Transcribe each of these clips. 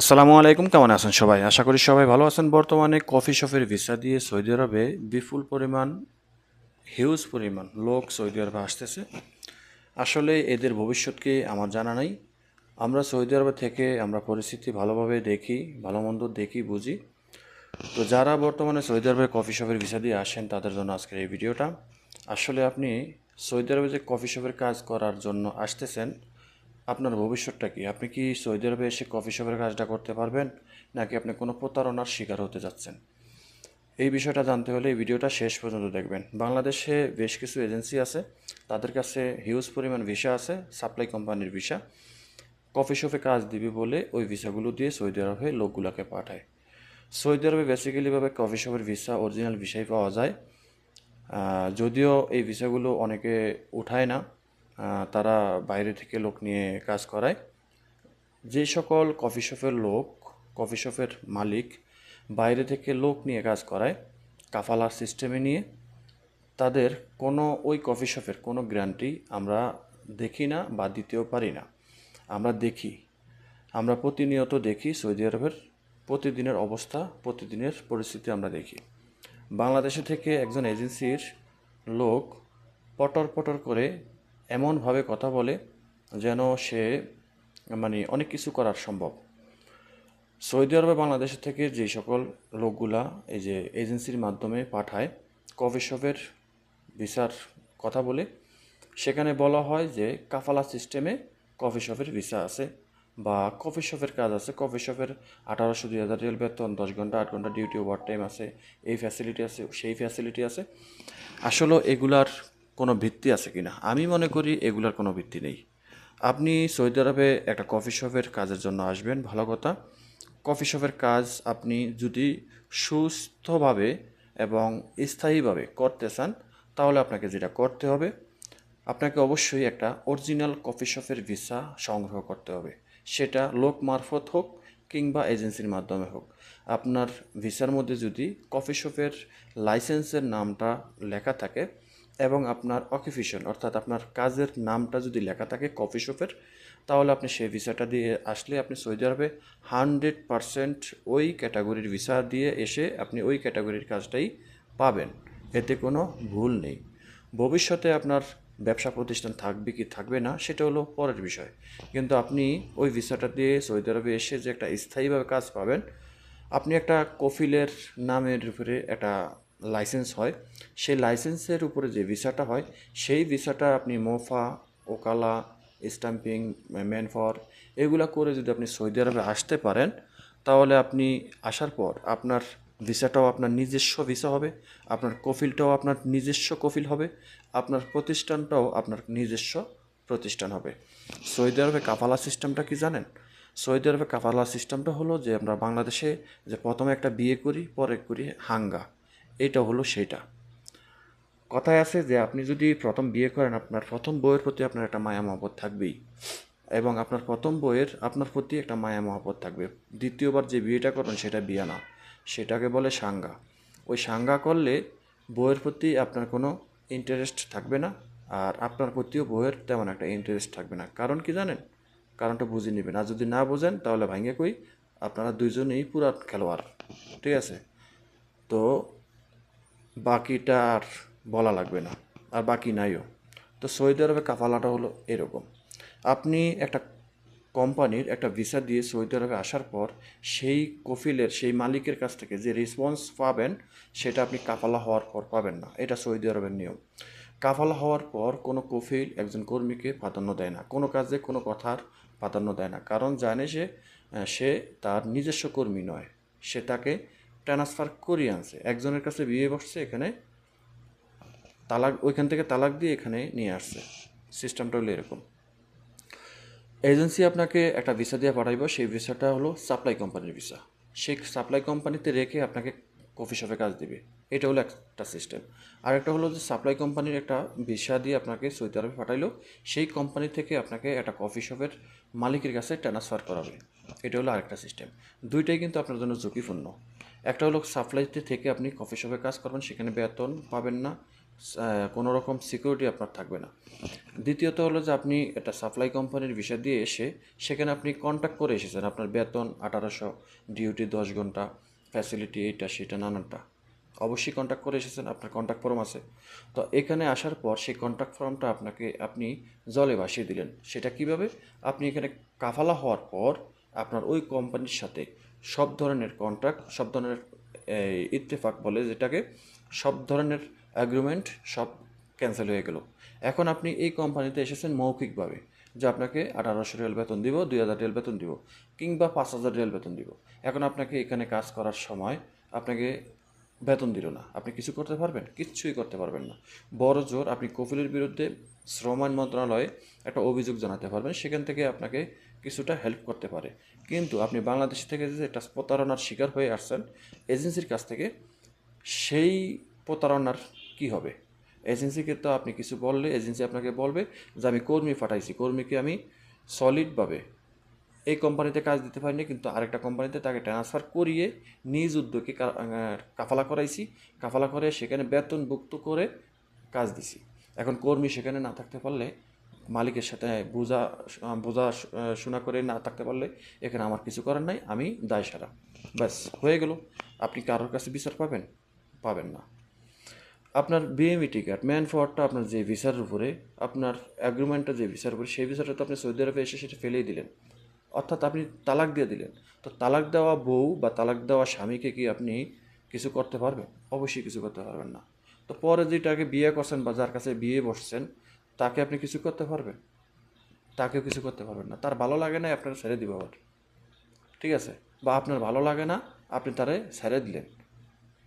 আসসালামু আলাইকুম, কেমন আছেন সবাই? আশা করি সবাই ভালো আছেন। বর্তমানে কফি শপের ভিসা দিয়ে সৌদি আরবে বিপুল পরিমাণ হিউজ পরিমাণ লোক সৌদি আরবে আসতেছে। আসলে এদের ভবিষ্যৎকে আমার জানা নাই। আমরা সৌদি আরবে থেকে আমরা পরিস্থিতি ভালোভাবে দেখি ভালো মন্দ দেখি, বুঝি। তো যারা বর্তমানে সৌদি আরবে কফি শপের ভিসা দিয়ে আসেন, তাদের জন্য আজকের এই ভিডিওটা। আসলে আপনি সৌদি আরবে যে কফি শপের কাজ করার জন্য আসতেছেন আপনার ভবিষ্যৎটা কি? আপনি কি সৌদি আরবে এসে কফি শপের কাজটা করতে পারবেন? নাকি আপনি কোনো প্রতারণার শিকার হতে যাচ্ছেন? এই বিষয়টা জানতে হলে এই ভিডিওটা শেষ পর্যন্ত দেখবেন। বাংলাদেশে বেশ কিছু এজেন্সি আছে। তাদের কাছে হিউজ পরিমাণ ভিসা আছে সাপ্লাই কোম্পানির ভিসা কফি শপে কাজ দিবে বলে ওই ভিসাগুলো দিয়ে সৌদি আরবে লোকগুলোকে পাঠায়। সৌদি আরবে বেসিক্যালিভাবে কফি শপের ভিসা অরিজিনাল ভিসাই পাওয়া যায়। যদিও এই ভিসাগুলো অনেকে উঠায় না তারা বাইরে থেকে লোক নিয়ে কাজ করায়। যে সকল কফি শপের লোক, কফি শপের মালিক বাইরে থেকে লোক নিয়ে কাজ করায় কাফালার সিস্টেমে নিয়ে। তাদের কোনো ওই কফি শপের কোনো গ্যারান্টি আমরা দেখি না বা দিতেও পারি না। আমরা দেখি। আমরা প্রতিনিয়ত দেখি সৌদি আরবের প্রতিদিনের অবস্থা, প্রতিদিনের পরিস্থিতি আমরা দেখি। বাংলাদেশে থেকে একজন এজেন্সির লোক পটর পটর করে এমনভাবে কথা বলে যেন সে মানে অনেক কিছু করার সম্ভব। সৌদি আরবে বাংলাদেশ থেকে যে সকল লোকগুলা এই যে এজেন্সির মাধ্যমে পাঠায় কফি শপের ভিসার কথা বলে, সেখানে বলা হয় যে কাফালা সিস্টেমে কফি শপের ভিসা আছে বা কফি শপের কাজ আছে। কফি শপের আঠারোশো দুই হাজার রিয়াল বেতন, দশ ঘণ্টা, আট ঘণ্টা ডিউটি ওভার টাইম আছে, এই ফ্যাসিলিটি আছে, সেই ফ্যাসিলিটি আছে। আসলে এগুলার কোনো ভিত্তি আছে কিনা? আমি মনে করি এগুলার কোনো ভিত্তি নেই। আপনি সৌদি আরবে একটা কফি শপের কাজের জন্য আসবেন, ভালো কথা। কফি শপের কাজ আপনি যদি সুস্থভাবে এবং স্থায়ীভাবে করতে চান, তাহলে আপনাকে যেটা করতে হবে, আপনাকে অবশ্যই একটা অরিজিনাল কফি শপের ভিসা সংগ্রহ করতে হবে। সেটা লোক মারফত হোক কিংবা এজেন্সির মাধ্যমে হোক। আপনার ভিসার মধ্যে যদি কফি শপের লাইসেন্সের নামটা লেখা থাকে এবং আপনার অকুপেশন অর্থাৎ আপনার কাজের নামটা যদি লেখা থাকে কফি শপের তাহলে আপনি সেই ভিসাটা দিয়ে আসলে আপনি সৌদি আরবে হান্ড্রেড পারসেন্ট ওই ক্যাটাগরির ভিসা দিয়ে এসে আপনি ওই ক্যাটাগরির কাজটাই পাবেন। এতে কোনো ভুল নেই। ভবিষ্যতে আপনার ব্যবসা প্রতিষ্ঠান থাকবে কি থাকবে না, সেটা হলো পরের বিষয়। কিন্তু আপনি ওই ভিসাটা দিয়ে সৌদি আরবে এসে যে একটা স্থায়ীভাবে কাজ পাবেন, আপনি একটা কফিলের নামের উপরে একটা লাইসেন্স হয়, সেই লাইসেন্সের উপরে যে ভিসাটা হয়, সেই ভিসাটা আপনি মোফা, ওকালা স্টাম্পিং ম্যানফর এগুলা করে যদি আপনি সৌদি আরবে আসতে পারেন, তাহলে আপনি আসার পর আপনার ভিসাটাও আপনার নিজস্ব ভিসা হবে, আপনার কফিলটাও আপনার নিজস্ব কফিল হবে, আপনার প্রতিষ্ঠানটাও আপনার নিজস্ব প্রতিষ্ঠান হবে। সৌদি আরবে কাফালা সিস্টেমটা কি জানেন? সৌদি আরবে কাফালা সিস্টেমটা হলো যে আমরা বাংলাদেশে যে প্রথমে একটা বিয়ে করি, পরে করি হাঙ্গা। এটা হলো সেটা। কথায় আছে যে, আপনি যদি প্রথম বিয়ে করেন, আপনার প্রথম বইয়ের প্রতি আপনার একটা মায়া মহব্বত থাকবেই। এবং আপনার প্রথম বইয়ের আপনার প্রতি একটা মায়া মহব্বত থাকবে। দ্বিতীয়বার যে বিয়েটা করেন সেটা বিয়ে না। সেটাকে বলে সাঙ্গা। ওই সাঙ্গা করলে বইয়ের প্রতি আপনার কোনো ইন্টারেস্ট থাকবে না, আর আপনার প্রতিও বইয়ের তেমন একটা ইন্টারেস্ট থাকবে না। কারণ কি জানেন? কারণটা বুঝে নেবেন। আর যদি না বোঝেন, তাহলে ভাঙে কই? আপনারা দুইজনেই পুরা খেলোয়াড়। ঠিক আছে? তো বাকিটা আর বলা লাগবে না, আর বাকি নাইও। তো সৌদি আরবে কাফালাটা হলো এরকম। আপনি একটা কোম্পানির একটা ভিসা দিয়ে সৌদি আরবে আসার পর সেই কফিলের, সেই মালিকের কাছ থেকে যে রেসপন্স পাবেন, সেটা আপনি কাফালা হওয়ার পর পাবেন না। এটা সৌদি আরবের নিয়ম। কাফালা হওয়ার পর কোনো কফিল একজন কর্মীকে প্রাধান্য দেয় না। কোনো কাজে কোনো কথার প্রাধান্য দেয় না। কারণ জানে যে সে তার নিজস্ব কর্মী নয়। সে তাকে ট্রান্সফার করিয়ে আনছে। একজনের কাছে বিয়ে বসছে, এখানে তালাক, ওইখান থেকে তালাক দিয়ে এখানে নিয়ে আসছে। সিস্টেমটা হলো এরকম। এজেন্সি আপনাকে একটা ভিসা দিয়ে পাঠাইব। সেই ভিসাটা হলো সাপ্লাই কোম্পানির ভিসা। সেই সাপ্লাই কোম্পানিতে রেখে আপনাকে কফি শপে কাজ দিবে। এটা হলো একটা সিস্টেম। আর একটা হলো যে সাপ্লাই কোম্পানির একটা ভিসা দিয়ে আপনাকে সৌদি আরবে পাঠাইলো। সেই কোম্পানি থেকে আপনাকে একটা কফি শপের মালিকের কাছে ট্রান্সফার করাবে। এটা হলো আরেকটা সিস্টেম। দুইটাই কিন্তু আপনার জন্য ঝুঁকিপূর্ণ। একটা হলো সাপ্লাইতে থেকে আপনি কফি শপে কাজ করবেন, সেখানে বেতন পাবেন না কোনো রকম সিকিউরিটি আপনার থাকবে না। দ্বিতীয়ত হলো যে আপনি একটা সাপ্লাই কোম্পানির বিষয় দিয়ে এসে সেখানে আপনি কন্ট্যাক্ট করে এসেছেন, আপনার বেতন আঠারোশো ডিউটি দশ ঘণ্টা ফ্যাসিলিটি এইটা, সেটা, নানানটা। অবশ্যই কন্ট্যাক্ট করে এসেছেন, আপনার কন্ট্যাক্ট ফর্ম আছে। তো এখানে আসার পর সেই কন্ট্যাক্ট ফর্মটা আপনাকে আপনি জলে ভাসিয়ে দিলেন। সেটা কীভাবে? আপনি এখানে কাফালা হওয়ার পর আপনার ওই কোম্পানির সাথে সব ধরনের কন্ট্রাক্ট সব ধরনের ইত্তেফাক বলে যেটাকে সব ধরনের অ্যাগ্রিমেন্ট সব ক্যান্সেল হয়ে গেল। এখন আপনি এই কোম্পানিতে এসেছেন মৌখিকভাবে যে আপনাকে আঠারোশো রিয়াল বেতন দিব, দুই হাজার রিয়াল বেতন দিব, কিংবা পাঁচ হাজার রিয়াল বেতন দিব। এখন আপনাকে এখানে কাজ করার সময় আপনাকে বেতন দিল না। আপনি কিছু করতে পারবেন? কিচ্ছুই করতে পারবেন না। বড় জোর আপনি কপিলের বিরুদ্ধে শ্রম আইন মন্ত্রণালয়ে একটা অভিযোগ জানাতে পারবেন। সেখান থেকে আপনাকে কিছুটা হেল্প করতে পারে। কিন্তু আপনি বাংলাদেশ থেকে যে একটা প্রতারণার শিকার হয়ে আসছেন এজেন্সির কাছ থেকে সেই প্রতারণার কি হবে? এজেন্সিকে তো আপনি কিছু বললে এজেন্সি আপনাকে বলবে যে, আমি কর্মী পাঠাইছি, কর্মীকে আমি সলিডভাবে এই কোম্পানিতে কাজ দিতে পারিনি, কিন্তু আরেকটা কোম্পানিতে তাকে ট্রান্সফার করিয়ে নিজ উদ্যোগে কাফালা করাইছি। কাফালা করে সেখানে বেতন বেতনভুক্ত করে কাজ দিছি। এখন কর্মী সেখানে না থাকতে পারলে মালিকের সাথে বোঝা বোঝা, শোনা করে না থাকতে পারলে এখানে আমার কিছু করার নাই, আমি দায় সারা। ব্যাস, হয়ে গেল। আপনি কারোর কাছে বিচার পাবেন? পাবেন না। আপনার বিএমইটি কার্ড ম্যান পাওয়ারটা আপনার যে ভিসার উপরে, আপনার অ্যাগ্রিমেন্টটা যে ভিসার উপরে, সেই ভিসাটা তো আপনি সৌদি আরবে এসে সেটা ফেলেই দিলেন। অর্থাৎ আপনি তালাক দিয়ে দিলেন। তো তালাক দেওয়া বউ বা তালাক দেওয়া স্বামীকে কি আপনি কিছু করতে পারবেন? অবশ্যই কিছু করতে পারবেন না। তো পরে যেটাকে বিয়ে করছেন বা যার কাছে বিয়ে বসছেন তাকে আপনি কিছু করতে পারবেন। তাকেও কিছু করতে পারবেন না। তার ভালো লাগে না আপনার ছেড়ে দিব আবার। ঠিক আছে? বা আপনার ভালো লাগে না, আপনি তারে ছেড়ে দিলেন।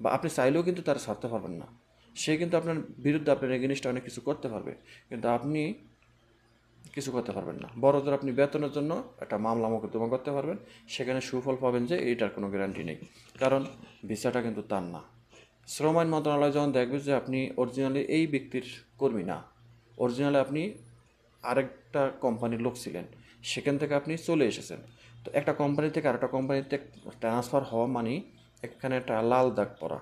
বা আপনি চাইলেও কিন্তু তার ছাড়তে পারবেন না। সে কিন্তু আপনার বিরুদ্ধে আপনার এগেনিস্টে অনেক কিছু করতে পারবে। কিন্তু আপনি কিছু করতে পারবেন না। বড়দের আপনি বেতনের জন্য একটা মামলা মোকদ্দমা করতে পারবেন। সেখানে সুফল পাবেন যে এইটার কোনো গ্যারান্টি নেই। কারণ ভিসাটা কিন্তু তার না। শ্রম আইন মন্ত্রণালয় যখন দেখবে যে আপনি অরিজিনালি এই ব্যক্তির কর্মী না অরিজিনালি আপনি আরেকটা কোম্পানির লোক ছিলেন, সেখান থেকে আপনি চলে এসেছেন। তো একটা কোম্পানি থেকে আরেকটা কোম্পানিতে ট্রান্সফার হওয়া মানে এখানে একটা লাল দাগ পড়া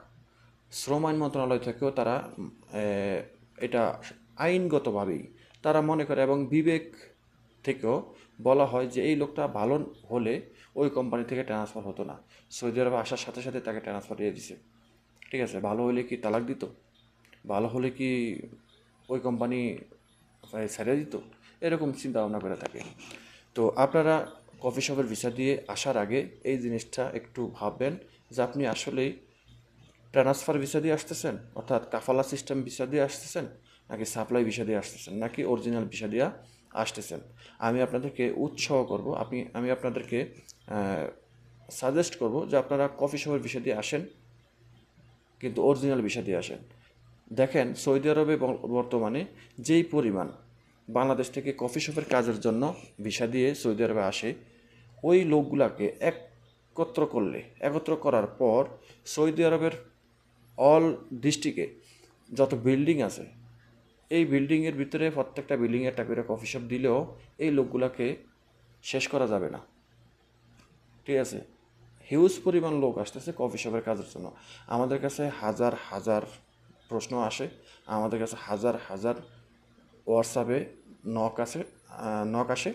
শ্রম আইন মন্ত্রণালয় থেকেও তারা এটা আইনগতভাবেই তারা মনে করে এবং বিবেক থেকেও বলা হয় যে এই লোকটা ভালো হলে ওই কোম্পানি থেকে ট্রান্সফার হতো না। সৌদি আরবে আসার সাথে সাথে তাকে ট্রান্সফার দিয়ে দিছে। ঠিক আছে, ভালো হলে কি তালাক দিত? ভালো হলে কি ওই কোম্পানি ছেড়ে দিত, এরকম চিন্তা ভাবনা করে থাকে। তো আপনারা কফি শপের ভিসা দিয়ে আসার আগে এই জিনিসটা একটু ভাববেন যে আপনি আসলেই ট্রান্সফার ভিসা দিয়ে আসতেছেন, অর্থাৎ কাফালা সিস্টেম ভিসা দিয়ে আসতেছেন, নাকি সাপ্লাই ভিসা দিয়ে আসতেছেন, নাকি অরিজিনাল ভিসা দিয়ে আসতেছেন। আমি আপনাদেরকে উৎসাহ করব, আপনি, আমি আপনাদেরকে সাজেস্ট করব যে আপনারা কফি শপের ভিসা দিয়ে আসেন, কিন্তু অরিজিনাল ভিসা দিয়ে আসেন। দেখেন সৌদি আরবে বর্তমানে যেই পরিমাণ বাংলাদেশ থেকে কফি শপের কাজের জন্য ভিসা দিয়ে সৌদি আরবে আসে, ওই লোকগুলাকে একত্র করলে, একত্র করার পর সৌদি আরবের অল ডিস্ট্রিক্টে যত বিল্ডিং আছে, এই বিল্ডিংয়ের ভিতরে প্রত্যেকটা বিল্ডিংয়ে একটা করে কফি শপ দিলেও এই লোকগুলাকে শেষ করা যাবে না। ঠিক আছে? হিউজ পরিমাণ লোক আসতেছে কফি শপের কাজের জন্য। আমাদের কাছে হাজার হাজার প্রশ্ন আসে। আমাদের কাছে হাজার হাজার হোয়াটসঅ্যাপে নক আসে নক আসে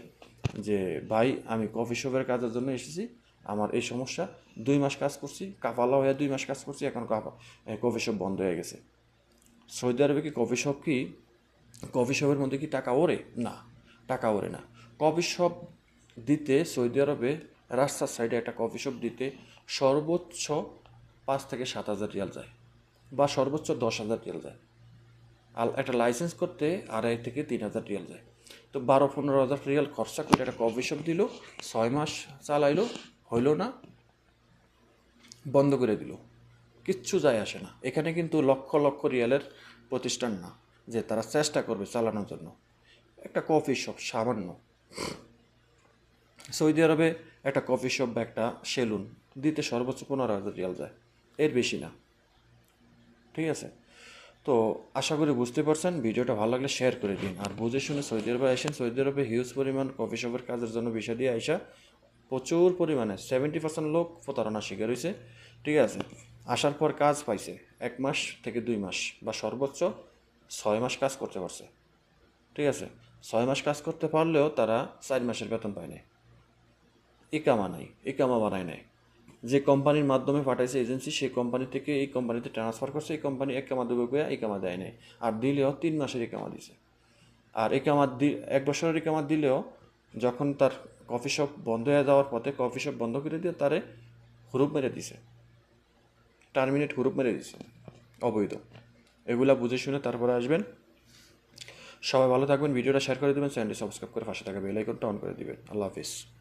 যে, ভাই, আমি কফি শপের কাজের জন্য এসেছি। আমার এই সমস্যা। দুই মাস কাজ করছি কাপালা হয়ে দুই মাস কাজ করছি, এখন কফি শপ বন্ধ হয়ে গেছে। সৌদি আরবে কি কফি শপ কি, কফি শপের মধ্যে কি টাকা ওরে না, টাকা ওরে না। কফি শপ দিতে সৌদি আরবে রাস্তার সাইডে একটা কফি শপ দিতে সর্বোচ্চ পাঁচ থেকে সাত হাজার রিয়াল যায়। বা সর্বোচ্চ দশ হাজার রিয়াল যায়। আর একটা লাইসেন্স করতে আড়াই থেকে তিন হাজার রিয়াল যায়। তো বারো পনেরো হাজার রিয়াল খরচা করে একটা কফি শপ দিল, ছয় মাস চালাইলো, হইল না, বন্ধ করে দিল। কিচ্ছু যায় আসে না। এখানে কিন্তু লক্ষ লক্ষ রিয়ালের প্রতিষ্ঠান না, যে তারা চেষ্টা করবে চালানোর জন্য। একটা কফি শপ সামান্য। সৌদি আরবে একটা কফি শপ বা একটা সেলুন দিতে সর্বোচ্চ পনেরো হাজার রিয়াল যায়। এর বেশি না। ঠিক আছে? তো আশা করি বুঝতে পারছেন, ভিডিওটা ভালো লাগলে শেয়ার করে দিন। আর বুঝে শুনে সৌদি আরবে আসেন সৌদি আরবে হিউজ পরিমাণ কফি শপের কাজের জন্য বিষয় দিয়ে আইসা প্রচুর পরিমাণে সেভেন্টি পার্সেন্ট লোক প্রতারণা শিকার হয়েছে ঠিক আছে? আসার পর কাজ পাইছে, এক মাস থেকে দুই মাস বা সর্বোচ্চ ছয় মাস কাজ করতে পারছে। ঠিক আছে? ছয় মাস কাজ করতে পারলেও তারা চার মাসের বেতন পায় নাই। ইকামা নাই, ইকামা বানায় নাই। যে কোম্পানির মাধ্যমে পাঠাইছে এজেন্সি সেই কোম্পানি থেকে এই কোম্পানিতে ট্রান্সফার করছে, এই কোম্পানি একামা দেবে করে ইকামা দেয় নাই। আর দিলেও তিন মাসের ইকামা দিছে। আর ইকামা দি এক বছরের ইকামা দিলেও যখন তার কফি শপ বন্ধ হয়ে যাওয়ার পথে কফি শপ বন্ধ করে দিয়ে তারে হুরুপ মেরে দিছে। টার্মিনেট হুরুপ মেরে দিছে। অবৈধ। এগুলা বুঝে শুনে তারপরে আসবেন। সবাই ভালো থাকবেন। ভিডিওটা শেয়ার করে দেবেন। চ্যানেলটি সাবস্ক্রাইব করে পাশে থাকা বেল আইকনটা অন করে দিবেন। আল্লাহ হাফিজ।